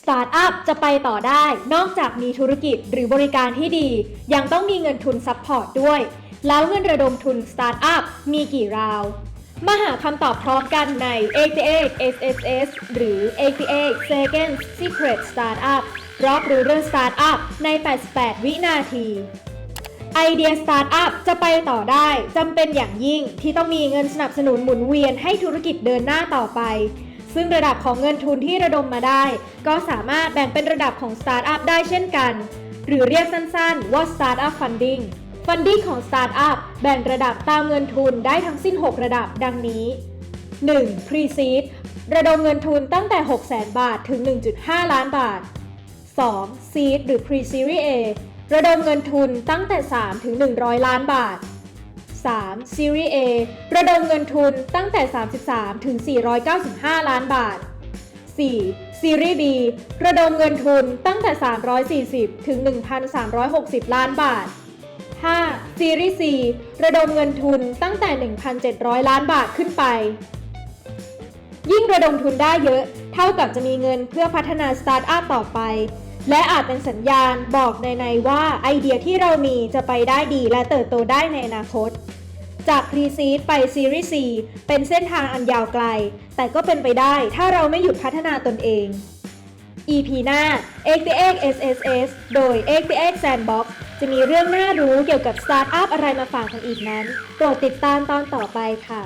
สตาร์ทอัพจะไปต่อได้ นอกจากมีธุรกิจหรือบริการที่ดี ยังต้องมีเงินทุนซัพพอร์ตด้วย แล้วเงินระดมทุนสตาร์ทอัพมีกี่ราว มาหาคำตอบพร้อมกันใน88 SSS หรือ88 Second Secret Startup รอบรู้เรื่องสตาร์ทอัพใน 88 วินาทีไอเดียสตาร์ทอัพจะไปต่อได้จำเป็นอย่างยิ่งที่ต้องมีเงินสนับสนุนหมุนเวียนให้ธุรกิจเดินหน้าต่อไป ซึ่งระดับของเงินทุนที่ระดมมาได้ ก็สามารถแบ่งเป็นระดับของสตาร์ทอัพได้เช่นกัน หรือเรียกสั้นๆว่า Startup Funding Funding ของ Startup แบ่งระดับตามเงินทุนได้ทั้งสิ้น 6 ระดับดังนี้ 1. Pre-Seed ระดมเงินทุนตั้งแต่ 600,000 บาทถึง 1.5 ล้านบาท 2. Seed หรือ Pre-Series A ระดมเงินทุนตั้งแต่ 3 ถึง 100 ล้านบาท 3. Series A ระดมเงินทุนตั้งแต่ 33 ถึง 495 ล้านบาท 4. Series B ระดมเงินทุนตั้งแต่ 340 ถึง 1,360 ล้านบาท 5. Series C ระดมเงินทุนตั้งแต่ 1,700 ล้านบาทขึ้นไป ยิ่งระดมทุนได้เยอะ เท่ากับจะมีเงินเพื่อพัฒนาสตาร์ทอัพต่อไป และอาจเป็นสัญญาณบอกในในว่าไอเดียที่เรามีจะไปได้ดีและเติบโตได้ในอนาคต จากพรีซีดไปซีรีส์4เป็นเส้นทางอันยาวไกล แต่ก็เป็นไปได้ถ้าเราไม่หยุดพัฒนาตนเอง EP หน้า XTX SSS โดย XTX Sandbox จะมีเรื่องน่ารู้เกี่ยวกับสตาร์ทอัพอะไรมาฝากกันอีกนั้น โปรดติดตามตอนต่อไปค่ะ